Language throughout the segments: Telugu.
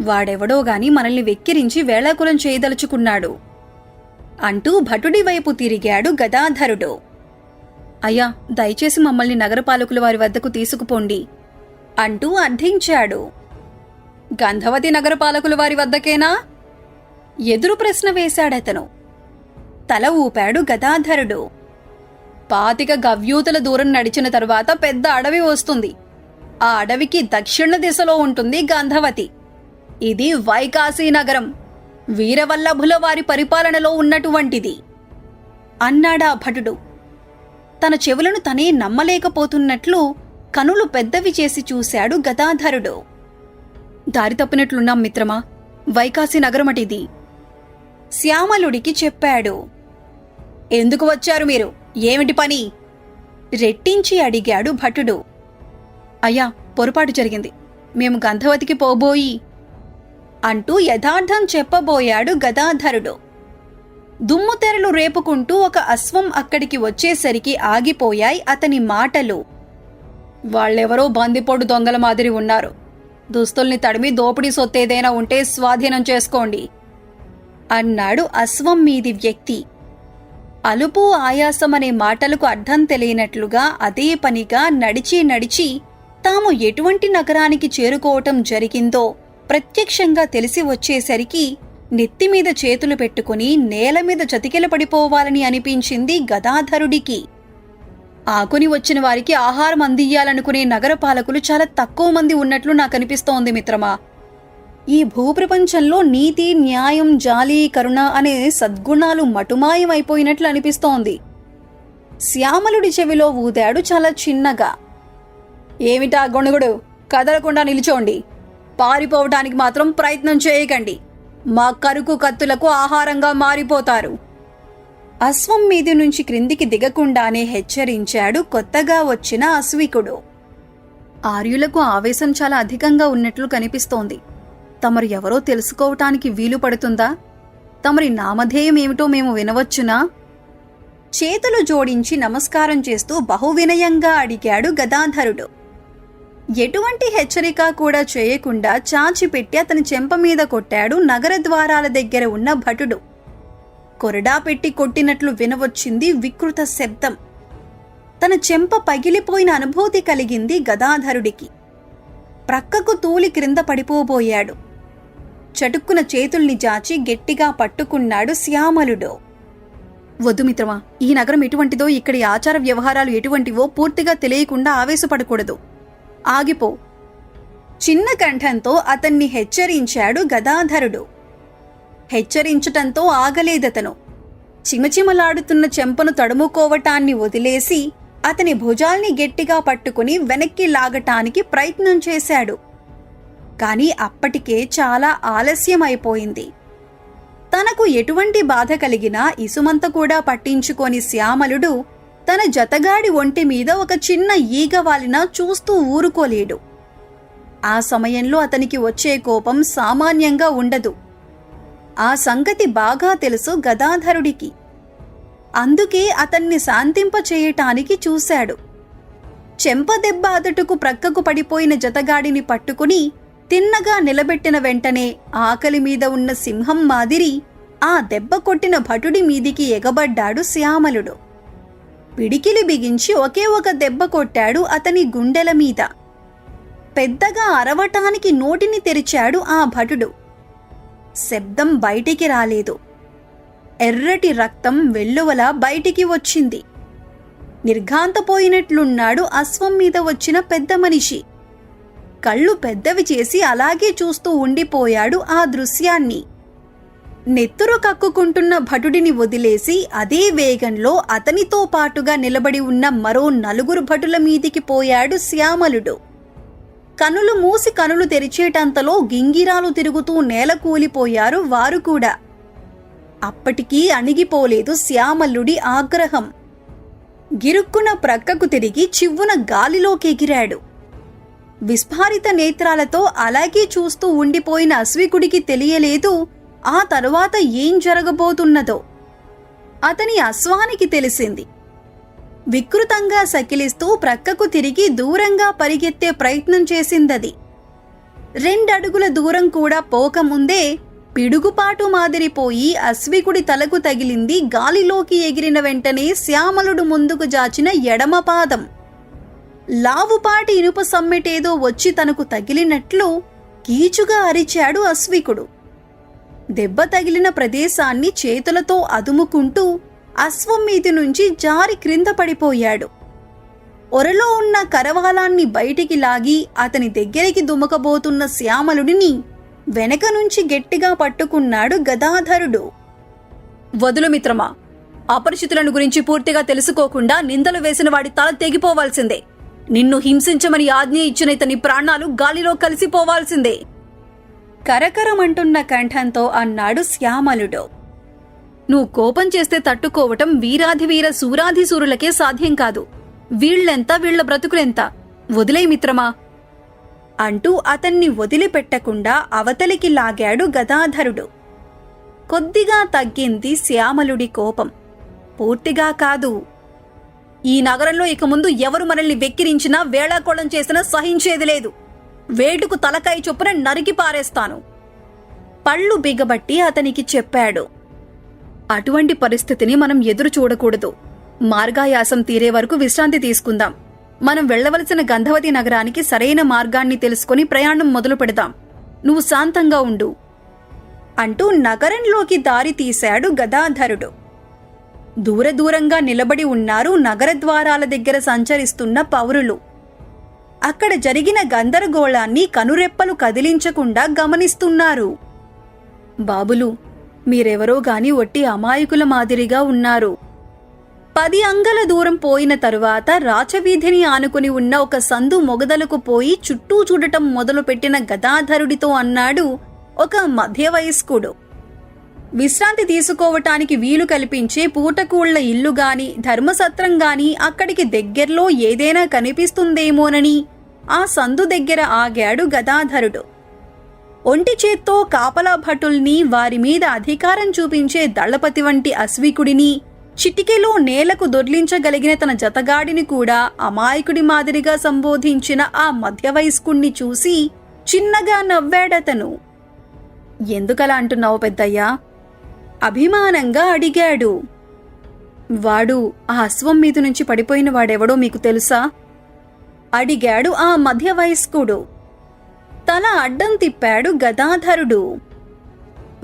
వాడెవడో గాని మనల్ని వెక్కిరించి వేళాకులం చేయదలుచుకున్నాడు. అంటూ భటుడి వైపు తిరిగాడు గదాధరుడు. అయ్యా దయచేసి మమ్మల్ని నగరపాలకుల వారి వద్దకు తీసుకుపోండి అంటూ అర్థించాడు. గంధవతి నగరపాలకుల వారి వద్దకేనా? ఎదురు ప్రశ్న వేశాడతను. తల ఊపాడు గదాధరుడు. పాతిక గవ్యూతల దూరం నడిచిన తరువాత పెద్ద అడవి వస్తుంది. ఆ అడవికి దక్షిణ దిశలో ఉంటుంది గంధవతి. ఇది వైకాసీ నగరం. వీరవల్లభుల వారి పరిపాలనలో ఉన్నటువంటిది. అన్నాడా భటుడు. తన చెవులను తనే నమ్మలేకపోతున్నట్లు కనులు పెద్దవి చేసి చూశాడు గదాధరుడు. దారి తప్పినట్లున్నాం మిత్రమా? వైకాశీ నగరమటిది. శ్యామలుడికి చెప్పాడు. ఎందుకు వచ్చారు మీరు? ఏమిటి పని? రెట్టించి అడిగాడు భటుడు. అయ్యా పొరపాటు జరిగింది. మేము గంధవతికి పోబోయి అంటూ యథార్థం చెప్పబోయాడు గదాధరుడు. దుమ్ముతెరలు రేపుకుంటూ ఒక అశ్వం అక్కడికి వచ్చేసరికి ఆగిపోయాయి అతని మాటలు. వాళ్ళెవరో బందిపోడు దొంగల మాదిరి ఉన్నారు. దుస్తుల్ని తడిమి దోపిడీ సొత్తేదైనా ఉంటే స్వాధీనం చేసుకోండి అన్నాడు అశ్వం మీది వ్యక్తి. అలుపు ఆయాసం అనే మాటలకు అర్థం తెలియనట్లుగా అదే పనిగా నడిచి నడిచి తాము ఎటువంటి నగరానికి చేరుకోవటం జరిగిందో ప్రత్యక్షంగా తెలిసి వచ్చేసరికి నెత్తిమీద చేతులు పెట్టుకుని నేల మీద చతికిల పడిపోవాలని అనిపించింది గదాధరుడికి. ఆకుని వచ్చిన వారికి ఆహారం అందియ్యాలనుకునే నగరపాలకులు చాలా తక్కువ మంది ఉన్నట్లు నాకు అనిపిస్తోంది మిత్రమా. ఈ భూప్రపంచంలో నీతి న్యాయం జాలి కరుణ అనే సద్గుణాలు మటుమాయమైపోయినట్లు అనిపిస్తోంది. శ్యామలుడి చెవిలో ఊదాడు చాలా చిన్నగా. ఏమిటా గొణుగుడు? కదలకుండా నిలిచోండి. పారిపోవటానికి మాత్రం ప్రయత్నం చేయకండి. మా కరుకు కత్తులకు ఆహారంగా మారిపోతారు. అశ్వం మీది నుంచి క్రిందికి దిగకుండానే హెచ్చరించాడు కొత్తగా వచ్చిన అశ్వికుడు. ఆర్యులకు ఆవేశం చాలా అధికంగా ఉన్నట్లు కనిపిస్తోంది. తమరు ఎవరో తెలుసుకోవటానికి వీలు పడుతుందా? తమరి నామధేయం ఏమిటో మేము వినవచ్చునా? చేతులు జోడించి నమస్కారం చేస్తూ బహువినయంగా అడిగాడు గదాధరుడు. ఎటువంటి హెచ్చరిక కూడా చేయకుండా చాచిపెట్టి అతని చెంప మీద కొట్టాడు నగర ద్వారాల దగ్గర ఉన్న భటుడు. కొరడా పెట్టి కొట్టినట్లు వినవచ్చింది వికృత శబ్దం. తన చెంప పగిలిపోయిన అనుభూతి కలిగింది గదాధరుడికి. ప్రక్కకు తూలి క్రింద పడిపోబోయాడు. చటుక్కున చేతుల్ని జాచి గట్టిగా పట్టుకున్నాడు శ్యామలుడు. వద్దు మిత్రమా ఈ నగరం ఎటువంటిదో ఇక్కడి ఆచార వ్యవహారాలు ఎటువంటివో పూర్తిగా తెలియకుండా ఆవేశపడకూడదు. ఆగిపో. చిన్న కంఠంతో అతన్ని హెచ్చరించాడు గదాధరుడు. హెచ్చరించటంతో ఆగలేదతను. చిమచిమలాడుతున్న చెంపను తడుముకోవటాన్ని వదిలేసి అతని భుజాల్ని గట్టిగా పట్టుకుని వెనక్కి లాగటానికి ప్రయత్నం చేశాడు. కాని అప్పటికే చాలా ఆలస్యమైపోయింది. తనకు ఎటువంటి బాధ కలిగినా ఇసుమంత కూడా పట్టించుకోని శ్యామలుడు తన జతగాడి ఒంటి మీద ఒక చిన్న ఈగ వాలిన చూస్తూ ఊరుకోలేడు. ఆ సమయంలో అతనికి వచ్చే కోపం సామాన్యంగా ఉండదు. ఆ సంగతి బాగా తెలుసు గదాధరుడికి. అందుకే అతన్ని శాంతింపచేయటానికి చూశాడు. చెంపదెబ్బ అతటుకు ప్రక్కకు పడిపోయిన జతగాడిని పట్టుకుని తిన్నగా నిలబెట్టిన వెంటనే ఆకలి మీద ఉన్న సింహం మాదిరి ఆ దెబ్బ కొట్టిన భటుడి మీదికి ఎగబడ్డాడు శ్యామలుడు. పిడికిలి బిగించి ఒకే ఒక దెబ్బ కొట్టాడు అతని గుండెల మీద. పెద్దగా అరవటానికి నోటిని తెరిచాడు ఆ భటుడు. శబ్దం బయటికి రాలేదు. ఎర్రటి రక్తం వెల్లువల బయటికి వచ్చింది. నిర్ఘాంతపోయినట్లున్నాడు అశ్వం మీద వచ్చిన పెద్ద మనిషి. కళ్ళు పెద్దవి చేసి అలాగే చూస్తూ ఉండిపోయాడు ఆ దృశ్యాన్ని. నెత్తురు కక్కుకుంటున్న భటుడిని వదిలేసి అదే వేగంలో అతనితో పాటుగా నిలబడి ఉన్న మరో నలుగురు భటుల మీదికి పోయాడు శ్యామలుడు. కనులు మూసి కనులు తెరిచేటంతలో గింగిరాలు తిరుగుతూ నేల కూలిపోయారు వారు కూడా. అప్పటికీ అణిగిపోలేదు శ్యామలుడి ఆగ్రహం. గిరుక్కున ప్రక్కకు తిరిగి చివ్వున గాలిలోకి ఎగిరాడు విస్ఫారిత నేత్రాలతో అలాగే చూస్తూ ఉండిపోయిన అశ్వికుడికి తెలియలేదు ఆ తరువాత ఏం జరగబోతున్నదో అతని అశ్వానికి తెలిసింది. వికృతంగా సకిలిస్తూ ప్రక్కకు తిరిగి దూరంగా పరిగెత్తే ప్రయత్నం చేసిందది. రెండడుగుల దూరం కూడా పోకముందే పిడుగుపాటు మాదిరిపోయి అశ్వికుడి తలకు తగిలింది గాలిలోకి ఎగిరిన వెంటనే శ్యామలుడు ముందుకు జాచిన ఎడమ పాదం. లావుపాటి ఇనుప సమ్మెటేదో వచ్చి తనకు తగిలినట్లు కీచుగా అరిచాడు అశ్వికుడు. దెబ్బ తగిలిన ప్రదేశాన్ని చేతులతో అదుముకుంటూ అశ్వం మీది నుంచి జారి క్రింద పడిపోయాడు. ఒరలో ఉన్న కరవాలాన్ని బయటికి లాగి అతని దగ్గరికి దుమకబోతున్న శ్యామలుడిని వెనక నుంచి గట్టిగా పట్టుకున్నాడు గదాధరుడు. వదులు మిత్రమా అపరిచితులను గురించి పూర్తిగా తెలుసుకోకుండా నిందలు వేసిన వాడి తల తెగిపోవాల్సిందే. నిన్ను హింసించమని ఆజ్ఞ ఇచ్చిన ఇతని ప్రాణాలు గాలిలో కలిసిపోవాల్సిందే. కరకరమంటున్న కంఠంతో అన్నాడు శ్యామలుడు. నువ్వు కోపం చేస్తే తట్టుకోవటం వీరాధి వీర సూరాధి సూరులకే సాధ్యం కాదు. వీళ్ళెంత వీళ్ళ బ్రతుకులెంత? వదిలే మిత్రమా. అంటూ అతన్ని వదిలిపెట్టకుండా అవతలికి లాగాడు గదాధరుడు. కొద్దిగా తగ్గింది శ్యామలుడి కోపం. పూర్తిగా కాదు. ఈ నగరంలో ఇక ముందు ఎవరు మనల్ని వెక్కిరించినా వేళాకోళం చేసినా సహించేది లేదు. వేటుకు తలకాయ చొప్పున నరికి పారేస్తాను. పళ్ళు బిగబట్టి అతనికి చెప్పాడు. అటువంటి పరిస్థితిని మనం ఎదురు చూడకూడదు. మార్గాయాసం తీరే వరకు విశ్రాంతి తీసుకుందాం. మనం వెళ్ళవలసిన గంధవతి నగరానికి సరైన మార్గాన్ని తెలుసుకుని ప్రయాణం మొదలు పెడదాం. నువ్వు శాంతంగా ఉండు. అంటూ నగరంలోకి దారి తీశాడు గదాధరుడు. దూరదూరంగా నిలబడి ఉన్నారు నగర ద్వారాల దగ్గర సంచరిస్తున్న పౌరులు. అక్కడ జరిగిన గందరగోళాన్ని కనురెప్పలు కదిలించకుండా గమనిస్తున్నారు. బాబులు మీరెవరో గాని ఒట్టి అమాయకుల మాదిరిగా ఉన్నారు. పది అంగల దూరం పోయిన తరువాత రాచవీధిని ఆనుకుని ఉన్న ఒక సందు మొగదలకు పోయి చుట్టూ చూడటం మొదలుపెట్టిన గదాధరుడితో అన్నాడు ఒక మధ్యవయస్కుడు. విశ్రాంతి తీసుకోవటానికి వీలు కల్పించే పూటకూళ్ళ ఇల్లు గాని ధర్మసత్రం గాని అక్కడికి దగ్గర్లో ఏదైనా కనిపిస్తుందేమోనని ఆ సందు దగ్గర ఆగాడు గదాధరుడు. ఒంటి చేత్తో కాపలా భటుల్ని వారి మీద అధికారం చూపించే దళపతి వంటి అశ్వికుడిని చిటికెలో నేలకు దొర్లించగలిగిన తన జతగాడిని కూడా అమాయకుడి మాదిరిగా సంబోధించిన ఆ మధ్యవయస్కుణ్ణి చూసి చిన్నగా నవ్వాడతను. ఎందుకలా అంటున్నావు పెద్దయ్యా? అభిమానంగా అడిగాడు. వాడు ఆ అశ్వం మీద నుంచి పడిపోయిన వాడెవడో మీకు తెలుసా? అడిగాడు ఆ మధ్య వయస్కుడు తల అడ్డం తిప్పాడు గదాధరుడు.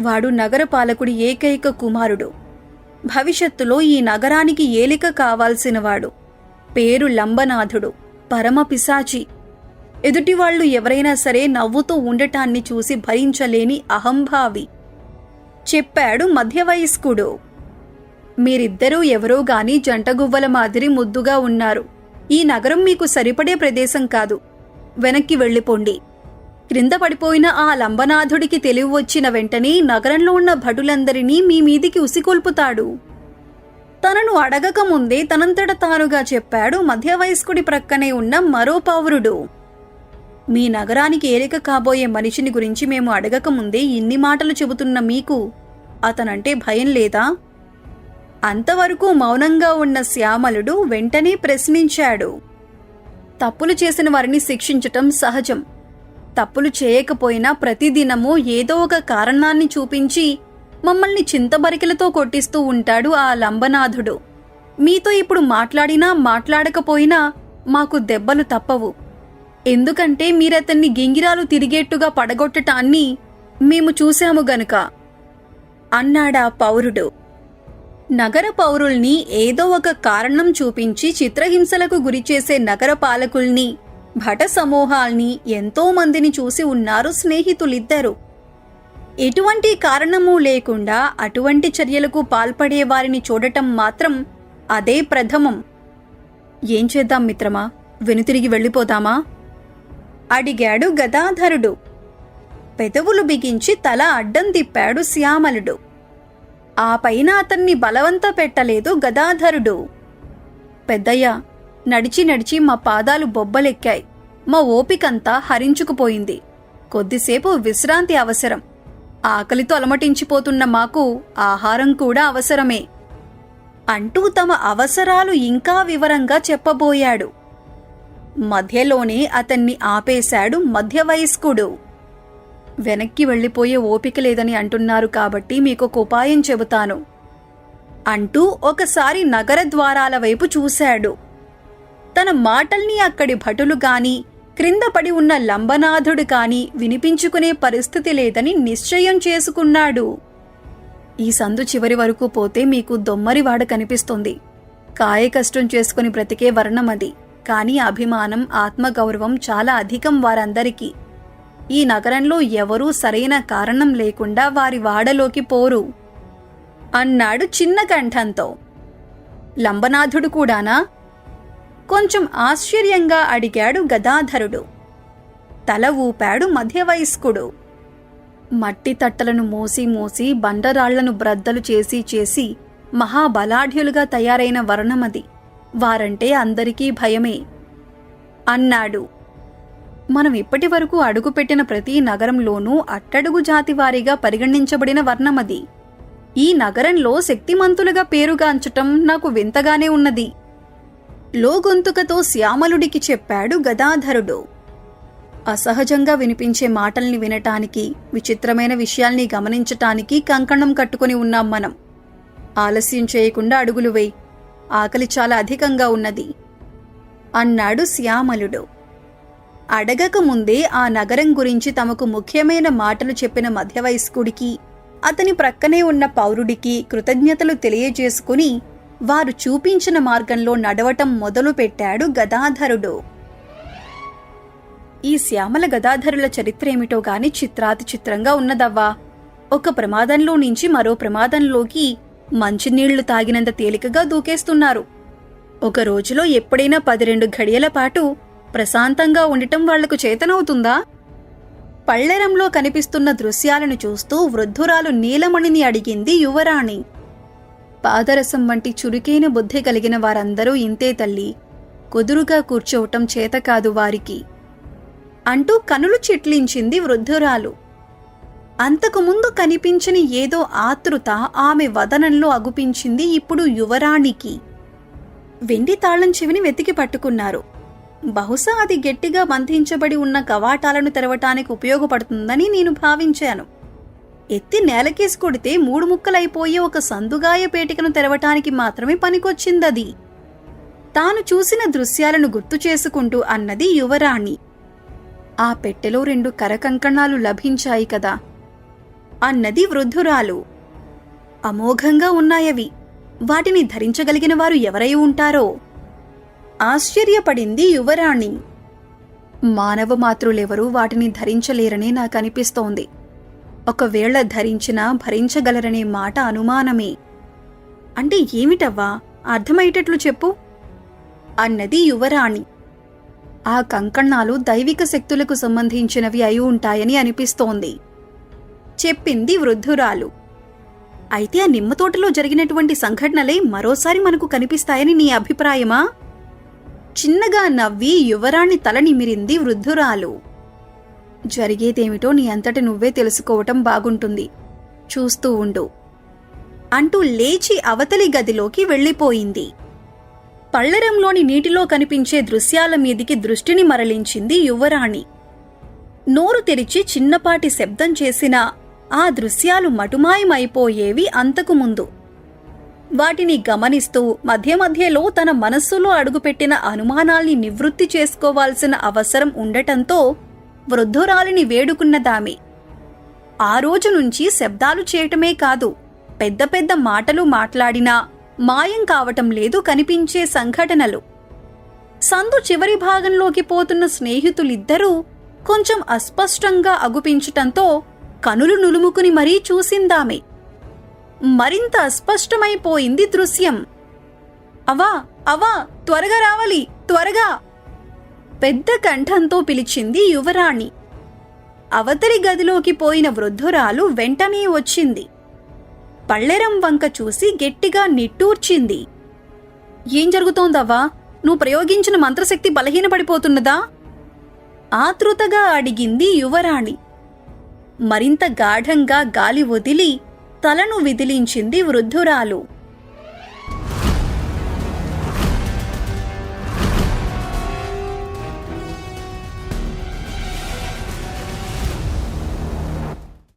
వాడు నగరపాలకుడి ఏకైక కుమారుడు. భవిష్యత్తులో ఈ నగరానికి ఏలిక కావాల్సినవాడు. పేరు లంబనాథుడు. పరమ పిశాచి. ఎదుటివాళ్ళు ఎవరైనా సరే నవ్వుతూ ఉండటాన్ని చూసి భరించలేని అహంభావి. చెప్పాడు మధ్యవయస్కుడు. మీరిద్దరూ ఎవరో గాని జంటగువ్వల మాదిరి ముద్దుగా ఉన్నారు. ఈ నగరం మీకు సరిపడే ప్రదేశం కాదు. వెనక్కి వెళ్ళిపోండి. క్రింద పడిపోయిన ఆ లంబనాథుడికి తెలివి వచ్చిన వెంటనే నగరంలో ఉన్న భటులందరినీ మీ మీదికి ఉసికొల్పుతాడు తనను అడగక ముందే తనంతట తానుగా చెప్పాడు మధ్యవయస్కుడి ప్రక్కనే ఉన్న మరో పౌరుడు. మీ నగరానికి ఏలిక కాబోయే మనిషిని గురించి మేము అడగక ముందే ఇన్ని మాటలు చెబుతున్న మీకు అతనంటే భయం లేదా? అంతవరకు మౌనంగా ఉన్న శ్యామలుడు వెంటనే ప్రశ్నించాడు. తప్పులు చేసిన వారిని శిక్షించటం సహజం. తప్పులు చేయకపోయినా ప్రతిదినము ఏదో ఒక కారణాన్ని చూపించి మమ్మల్ని చింతబరికలతో కొట్టిస్తూ ఉంటాడు ఆ లంబనాథుడు. మీతో ఇప్పుడు మాట్లాడినా మాట్లాడకపోయినా మాకు దెబ్బలు తప్పవు. ఎందుకంటే మీరతన్ని గింగిరాలు తిరిగేట్టుగా పడగొట్టటాన్ని మేము చూశాము గనుక. అన్నాడా పౌరుడు. నగర పౌరుల్ని ఏదో ఒక కారణం చూపించి చిత్రహింసలకు గురిచేసే నగర పాలకుల్ని భట సమూహాల్ని ఎంతో మందిని చూసి ఉన్నారు స్నేహితులిద్దరు. ఎటువంటి కారణము లేకుండా అటువంటి చర్యలకు పాల్పడే వారిని చూడటం మాత్రం అదే ప్రథమం. ఏం చేద్దాం మిత్రమా? వెనుతిరిగి వెళ్ళిపోదామా? అడిగాడు గదాధరుడు. పెదవులు బిగించి తల అడ్డం తిప్పాడు శ్యామలుడు. ఆ పైన అతన్ని బలవంత పెట్టలేదు గదాధరుడు. పెద్దయ్య నడిచి నడిచి మా పాదాలు బొబ్బలెక్కాయి. మా ఓపికంతా హరించుకుపోయింది. కొద్దిసేపు విశ్రాంతి అవసరం. ఆకలితో అలమటించిపోతున్న మాకు ఆహారం కూడా అవసరమే. అంటూ తమ అవసరాలు ఇంకా వివరంగా చెప్పబోయాడు. మధ్యలోనే అతన్ని ఆపేశాడు మధ్యవయస్కుడు. వెనక్కి వెళ్ళిపోయే ఓపిక లేదని అంటున్నారు కాబట్టి మీకు ఒక ఉపాయం చెబుతాను. అంటూ ఒకసారి నగర ద్వారాల వైపు చూశాడు. తన మాటల్ని అక్కడి భటులు గాని క్రింద పడి ఉన్న లంబనాథుడు కాని వినిపించుకునే పరిస్థితి లేదని నిశ్చయం చేసుకున్నాడు. ఈ సందు చివరి వరకు పోతే మీకు దొమ్మరివాడ కనిపిస్తుంది. కాయ కష్టం చేసుకుని బ్రతికే వర్ణమది కానీ అభిమానం ఆత్మగౌరవం చాలా అధికం వారందరికీ. ఈ నగరంలో ఎవరూ సరైన కారణం లేకుండా వారి వాడలోకి పోరు. అన్నాడు చిన్న కంఠంతో. లంబనాథుడు కూడానా? కొంచెం ఆశ్చర్యంగా అడిగాడు గదాధరుడు. తల ఊపాడు మధ్యవయస్కుడు. మట్టి తట్టలను మోసి మోసి బండరాళ్ళను బ్రద్దలు చేసి చేసి మహాబలాఢ్యులుగా తయారైన వర్ణమది. వారంటే అందరికీ భయమే. అన్నాడు. మనం ఇప్పటి వరకు అడుగుపెట్టిన ప్రతి నగరంలోనూ అట్టడుగు జాతివారీగా పరిగణించబడిన వర్ణమది. ఈ నగరంలో శక్తిమంతులుగా పేరుగాంచటం నాకు వింతగానే ఉన్నది. లోగొంతుకతో శ్యామలుడికి చెప్పాడు గదాధరుడు. అసహజంగా వినిపించే మాటల్ని వినటానికి విచిత్రమైన విషయాల్ని గమనించటానికి కంకణం కట్టుకుని ఉన్నాం మనం. ఆలస్యం చేయకుండా అడుగులు వేయి. ఆకలి చాలా అధికంగా ఉన్నది. అన్నాడు శ్యామలుడు. అడగక ముందే ఆ నగరం గురించి తమకు ముఖ్యమైన మాటలు చెప్పిన మధ్యవయస్కుడికి అతని ప్రక్కనే ఉన్న పౌరుడికి కృతజ్ఞతలు తెలియజేసుకుని వారు చూపించిన మార్గంలో నడవటం మొదలుపెట్టాడు గదాధరుడు. ఈ శ్యామల గదాధరుల చరిత్ర ఏమిటో గాని చిత్రాతి చిత్రంగా ఉన్నదవ్వా? ఒక ప్రమాదంలో నుంచి మరో ప్రమాదంలోకి మంచినీళ్ళు తాగినంత తేలికగా దూకేస్తున్నారు. ఒక రోజులో ఎప్పుడైనా పది రెండు ఘడియల పాటు ప్రశాంతంగా ఉండటం వాళ్ళకు చేతనవుతుందా? పళ్ళెరంలో కనిపిస్తున్న దృశ్యాలను చూస్తూ వృద్ధురాలు నీలమణిని అడిగింది యువరాణి. పాదరసం వంటి చురుకైన బుద్ధి కలిగిన వారందరూ ఇంతే తల్లి. కుదురుగా కూర్చోవటం చేతకాదు వారికి. అంటూ కనులు చిట్లించింది వృద్ధురాలు. అంతకుముందు కనిపించని ఏదో ఆతృత ఆమె వదనంలో అగుపించింది ఇప్పుడు యువరాణికి. వెండి తాళం చెవిని వెతికి పట్టుకున్నారు. బహుశా అది గట్టిగా బంధించబడి ఉన్న కవాటాలను తెరవటానికి ఉపయోగపడుతుందని నేను భావించాను. ఎత్తి నేలకేసి కొడితే మూడు ముక్కలైపోయే ఒక సందుగాయ పేటికను తెరవటానికి మాత్రమే పనికొచ్చిందది. తాను చూసిన దృశ్యాలను గుర్తు చేసుకుంటూ అన్నది యువరాణి. ఆ పెట్టెలో రెండు కరకంకణాలు లభించాయి కదా. అన్నది వృద్ధురాలు. అమోఘంగా ఉన్నాయవి. వాటిని ధరించగలిగిన వారు ఎవరై ఉంటారో? ఆశ్చర్యపడింది యువరాణి. మానవ మాతృలెవరూ వాటిని ధరించలేరనే నాకనిపిస్తోంది. ఒకవేళ ధరించినా భరించగలరనే మాట అనుమానమే. అంటే ఏమిటవ్వా? అర్థమయ్యేటట్లు చెప్పు. అన్నది యువరాణి. ఆ కంకణాలు దైవిక శక్తులకు సంబంధించినవి అయి ఉంటాయని అనిపిస్తోంది. చెప్పింది వృద్ధురాలు. అయితే ఆ నిమ్మ తోటలో జరిగినటువంటి సంఘటనలే మరోసారి మనకు కనిపిస్తాయని నీ అభిప్రాయమా? చిన్నగా నవ్వి యువరాణి తల నిమిరింది వృద్ధురాలు. జరిగేదేమిటో నీ అంతటి నువ్వే తెలుసుకోవటం బాగుంటుంది. చూస్తూ ఉండు. అంటూ లేచి అవతలి గదిలోకి వెళ్ళిపోయింది. పళ్ళరంలోని నీటిలో కనిపించే దృశ్యాల మీదికి దృష్టిని మరలించింది యువరాణి. నోరు తెరిచి చిన్నపాటి శబ్దం చేసినా ఆ దృశ్యాలు మటుమాయమైపోయేవి అంతకుముందు. వాటిని గమనిస్తూ మధ్య మధ్యలో తన మనస్సులో అడుగుపెట్టిన అనుమానాల్ని నివృత్తి చేసుకోవాల్సిన అవసరం ఉండటంతో వృద్ధురాలిని వేడుకున్నదామె ఆ రోజు నుంచి శబ్దాలు చేయటమే కాదు పెద్ద పెద్ద మాటలు మాట్లాడినా మాయం కావటం లేదు కనిపించే సంఘటనలు. సందు చివరి భాగంలోకి పోతున్న స్నేహితులిద్దరూ కొంచెం అస్పష్టంగా అగుపించటంతో కనులు నులుముకుని మరీ చూసిందామె. మరింత అస్పష్టమైపోయింది దృశ్యం. అవా అవా త్వరగా రావాలి త్వరగా పెద్ద కంఠంతో పిలిచింది యువరాణి. అవతలి గదిలోకి పోయిన వృద్ధురాలు వెంటనే వచ్చింది. పళ్ళెరం వంక చూసి గట్టిగా నిట్టూర్చింది. ఏం జరుగుతోందవ్వా? నువ్వు ప్రయోగించిన మంత్రశక్తి బలహీనపడిపోతున్నదా ఆతృతగా అడిగింది యువరాణి. మరింత గాఢంగా గాలి వదిలి తలను విదిలించింది వృద్ధురాలు.